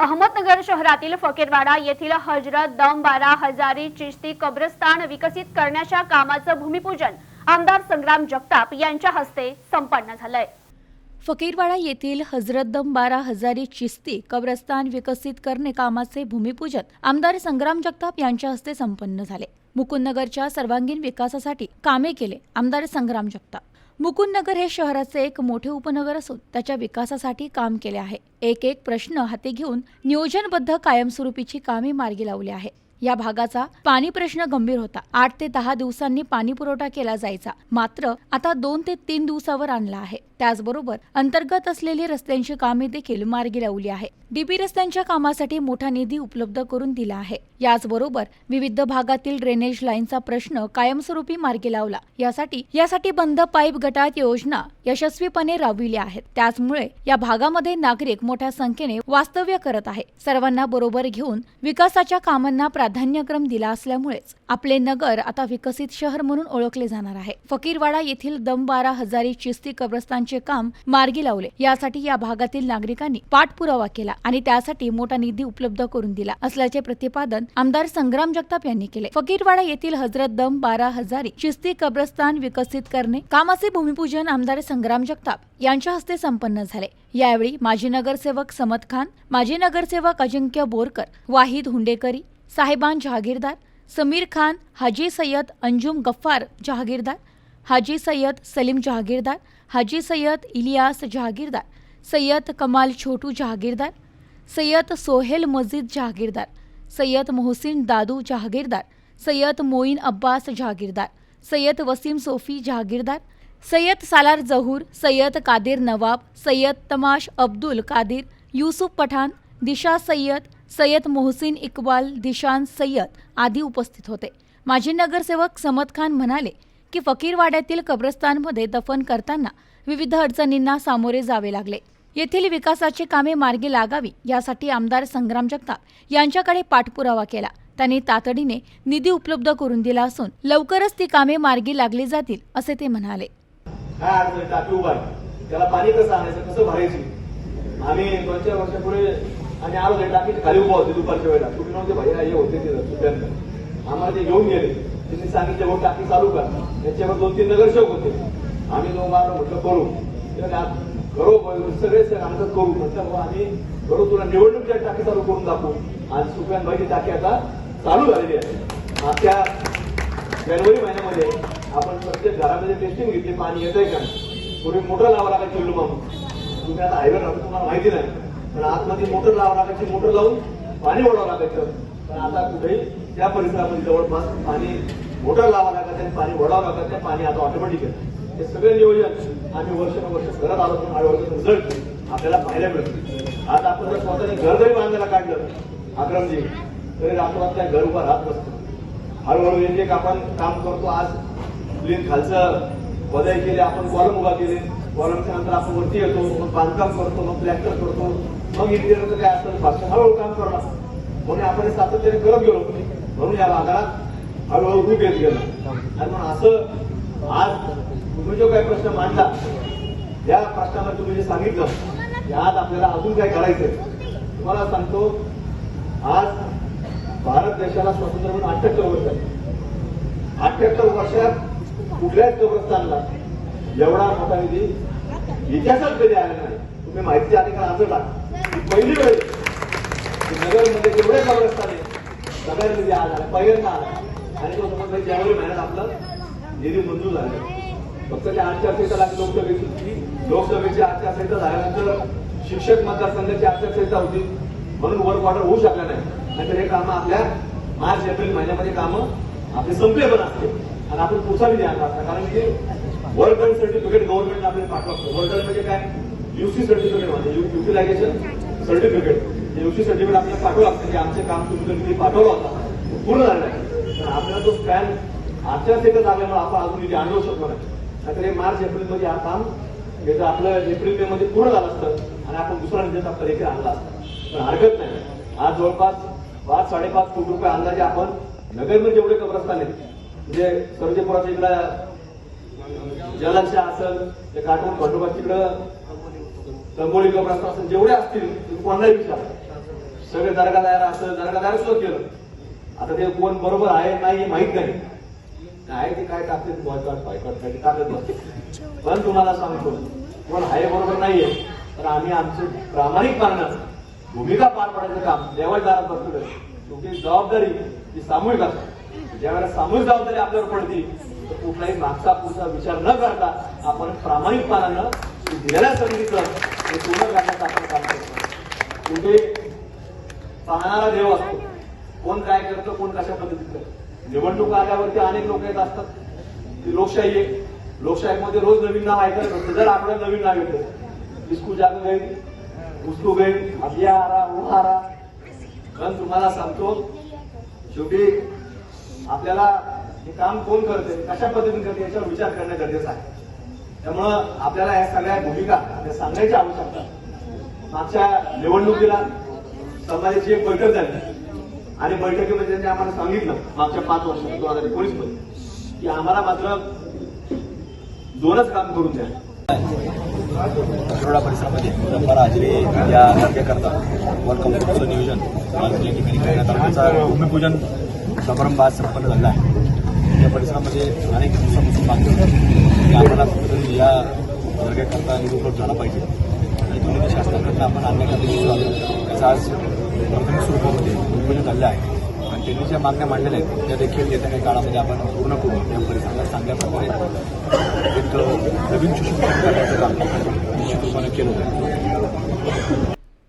अहमदनगर शहरातील फकीरवाडा येथील हजरत दम बारा हजारी चिश्ती कब्रस्तान विकसित करण्याच्या कामाचं भूमिपूजन आमदार संग्राम जगताप यांच्या हस्ते संपन्न झालंय. फकीरवाडा येथील हजरतदम बारा हजारी चिस्ती कब्रस्तान विकसित करणे कामाचे भूमिपूजन आमदार संग्राम जगताप यांच्या हस्ते संपन्न झाले. मुकुंदनगरच्या सर्वांगीण विकासासाठी कामे केले आमदार संग्राम जगताप. मुकुंदनगर हे शहराचे एक मोठे उपनगर असून त्याच्या विकासासाठी काम केले आहे. एक एक प्रश्न हाती घेऊन नियोजनबद्ध कायमस्वरूपीची कामे मार्गी लावली आहे. या भागाचा पाणी प्रश्न गंभीर होता. आठ ते दहा दिवसांनी पाणी पुरवठा केला जायचा. मात्र आता दोन ते तीन दिवसावर आणला आहे. त्याचबरोबर अंतर्गत असलेली रस्त्यांची कामे देखील मार्गी लावली आहे. डीपी रस्त्यांच्या कामासाठी मोठा निधी उपलब्ध करून दिला आहे. याचबरोबर विविध भागातील ड्रेनेज लाईनचा प्रश्न कायमस्वरूपी मार्गी लावला. यासाठी यासाठी बंद पाईप गटात योजना यशस्वीपणे राबविली आहेत. त्याचमुळे या भागामध्ये नागरिक मोठ्या संख्येने वास्तव्य करत आहे. सर्वांना बरोबर घेऊन विकासाच्या कामांना प्राधान्यक्रम दिला असल्यामुळेच आपले नगर आता विकसित शहर म्हणून ओळखले जाणार आहे. फकीरवाडा येथील दम बारा हजारी चिस्ती कब्रस्तानचे काम मार्गी लावले. यासाठी या भागातील नागरिकांनी पाठपुरावा केला आणि त्यासाठी मोठा निधी उपलब्ध करून दिला असल्याचे प्रतिपादन आमदार संग्राम जगताप यांनी केले. फकीरवाडा येथील हजरत दम बारा हजारी शिस्ती कब्रस्तान विकसित करणे कामाचे भूमिपूजन आमदार संग्राम जगताप यांच्या हस्ते संपन्न झाले. यावेळी माजी नगरसेवक समत खान माजी नगरसेवक अजिंक्य बोरकर वाहिद हुंडेकरी साहेबान जहागीरदार समीर खान हाजी सय्यद अंजुम गफ्फार जहागीरदार हाजी सय्यद सलीम जहागीरदार हाजी सय्यद इलियास जहागीरदार सय्यद कमाल छोटू जहागीरदार सय्यद सोहेल मजीद जहागीरदार सय्यद मोहसिन दादू जहागीरदार सय्यद मोईन अब्बास जहागीरदार सय्यद वसीम सोफी जहागीरदार सय्यद सालार जहूर सय्यद कादिर नवाब सय्यद तमाश अब्दुल कादिर युसुफ पठाण दिशा सय्यद सय्यद मोहसिन इक्बाल दिशान सय्यद आदी उपस्थित होते. माजी नगरसेवक समत खान म्हणाले की फकीरवाड्यातील कब्रस्तानमध्ये दफन करताना विविध अडचणींना सामोरे जावे लागले. येथील विकासाची कामे मार्गी लागावी यासाठी आमदार संग्राम जगताप यांच्याकडे पाठपुरावा केला. त्यांनी तातडीने निधी उपलब्ध करून दिला असून लवकरच ती कामे मार्गी लागली जातील असे ते म्हणाले. त्याला पाणी कसं आणायचं कसं भरायची? आम्ही दोन चार वर्षापूर्वी आणि आलो टाकी खाली उभा होते दुपारच्या वेळेला. तुम्ही नव्हते भैया हे होते ते सुट्यांना आम्हाला ते घेऊन गेले. त्यांनी सांगितलं मग टाकी चालू करा. त्याच्यावर दोन तीन नगरसेवक होते. आम्ही दोन बार म्हटलं करू. ते सगळे सर आमचं करू. म्हटलं हो, आम्ही करू तुला निवडणुकीच्या टाकी चालू करून दाखवू. आणि सुप्यान भाईची टाकी आता चालू झालेली आहे. मागच्या जानेवारी महिन्यामध्ये आपण प्रत्येक घरामध्ये टेस्टिंग घेतली पाणी येतंय का? पूर्वी मोटर लावा लागायची चिल्लू मागून तुम्ही आता हायवे राहतो तुम्हाला माहिती नाही. पण आतमध्ये मोटर लावा लागायची मोटर लावून पाणी ओढावं लागायचं. पण आता कुठेही त्या परिसरामध्ये जवळपास पाणी मोटर लावा लागत आहे पाणी ओढावं लागायचं पाणी आता ऑटोमॅटिक येतं हे सगळे नियोजन आम्ही वर्षानुवर्ष करत आलो पण हळूहळू रिझल्ट आपल्याला पाहायला मिळतो. आज आपण जर स्वतःने घर जरी बांधायला काढलं आक्रमजी तरी रातोरात त्या घर उभा राहत नसतो. हळूहळू एक एक आपण काम करतो. आज प्लीज खालचं बदल केले आपण कॉलम उभा केले. कॉलमच्या नंतर आपण वरती येतो मग बांधकाम करतो मग प्लॅस्टर करतो. मग इंटिरियरचं काय असतं भाषण हळूहळू काम करणार. म्हणून आपण सातत्याने करत गेलो. म्हणून या भागात हळूहळू रूप येत गेलं. आणि म्हणून असं आज तुम्ही जो काही प्रश्न मांडला त्या प्रश्नामध्ये तुम्ही जे सांगितलं की आज आपल्याला अजून काय करायचंय. तुम्हाला सांगतो आज भारत देशाला स्वातंत्र्य म्हणून अठ्ठ्याहत्तर वर्ष आहे अठ्ठ्याहत्तर वर्षात कुठल्याच कब्रस्तानला एवढा मोठा निधी इतिहासात कधी आला नाही. तुम्ही माहिती आली अर्ज टाक पहिली वेळ नगरमध्ये की नगरमध्ये जेवढे कब्रस्तान आहे सगळ्या आज आला पहिल्यांदा आला? आणि तो समज जानेवारी महिन्यात आपलं निधी मंजूर झालं. फक्त त्या आचारसंहिता लागली लोकसभेची लोकसभेची आचारसंहिता झाल्यानंतर शिक्षक मतदारसंघाची आचारसंहिता होती. म्हणून वर्क ऑर्डर होऊ शकला नाही. नाहीतर हे कामं आपल्या मार्च एप्रिल महिन्यामध्ये कामं आपले संपले पण असते. आणि आपण पुसावी निधी आणला असता. कारण की वर्क सर्टिफिकेट गव्हर्नमेंट आपल्याला पाठवतो वर्क म्हणजे काय? युसी सर्टिफिकेट म्हणजे युटिलायझेशन सर्टिफिकेट युसी सर्टिफिकेट आपल्याला पाठवलं लागतं की आमचे काम तुम्ही जर पाठवलं होता. तो पूर्ण झालं नाही. तर आपल्याला तो स्पॅन आचारसंहिता झाल्यामुळे आपण अजून इथे आणू शकलो नाही. नाहीतर हे मार्च एप्रिलमध्ये हा काम हे जर आपलं एप्रिल मे मध्ये पूर्ण झालं असतं आणि आपण दुसरा निधी आपला देखील आणला असता. पण हरकत नाही. आज जवळपास पाच साडेपाच कोटी रुपये अंदाजे आपण नगरमध्ये जेवढे कब्रस्तान आहेत म्हणजे सर्जेपुराच्या इकडं जलाशय असेल ते काटून खंडोबा तिकडं तंबोळी कब्रस्तान असेल जेवढे असतील तुम्ही कोणालाही विचार सगळे दर्गादार असं दर्गादार सुरू केलं. आता ते कोण बरोबर आहे नाही हे माहीत नाही. काय ते काय टाकते बॉयकॉट बायकॉट काय ते टाकत नसते पण तुम्हाला सांगतो कोण आहे बरोबर नाहीये तर आम्ही आमचं प्रामाणिकपणानं भूमिका पार पाडायचं काम देवाच्या दारात बसतो तुमची जबाबदारी ही सामूहिक असते. ज्यावेळेला सामूहिक जबाबदारी आपल्यावर पडते तर कुठलाही मागचा पुढचा विचार न करता आपण प्रामाणिकपणानं दिलेल्या संधीचं पूर्ण करण्याचं आपण काम करतो. कुठे पाहणारा देव असतो. कोण काय करतं कोण कशा पद्धतीत करतं. निवडणूक आल्यावरती अनेक लोक येत असतात. ती लोकशाही आहे लोकशाहीमध्ये रोज नवीन नाव ऐकायला भेटतं. जर आपल्याला नवीन नाव येतं. इसकू जाग गई उसकू गई अब ये आ रहा तुम्हाला सांगतो शेवटी आपल्याला हे काम कोण करते कशा पद्धतीने करते याच्यावर विचार करणं गरजेचं आहे. त्यामुळं आपल्याला या सगळ्या भूमिका त्या सांगायची आवश्यकता. मागच्या निवडणुकीला समाजाची एक बैठक झाली आणि बैठकीमध्ये त्यांनी आम्हाला सांगितलं मागच्या पाच वर्षात दोन हजार एकोणीसमध्ये की आम्हाला मात्र दोनच काम करून द्या. तिरोडा परिसरामध्ये परंपरा हजेरी या कार्यकर्ता वर्ल्ड कपचं नियोजन आज या ठिकाणी करण्यात आलं. त्याचा भूमिपूजन समारंभ आज संपन्न झाला आहे. या परिसरामध्ये अनेक दिवसापासून मागणी होती. आम्हाला या कार्यकर्ता निरुपयोग झाला पाहिजे. दोन्ही शासनाकडनं आपण अन्य काही आलो त्याचा आज प्राथमिक स्वरूपामध्ये भूमिपूजन झालं आहे आणि त्यांनी ज्या मागण्या मांडलेल्या आहेत त्या देखील येत्या काही काळामध्ये आपण पूर्ण करू या परिसराला चांगल्या प्रकारे एक नवीन सुशिक्षण करण्याचं काम निश्चित रूपाने केलं जाईल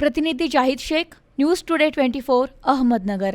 प्रतिनिधी Zahid Shaikh news today twenty four Ahmednagar.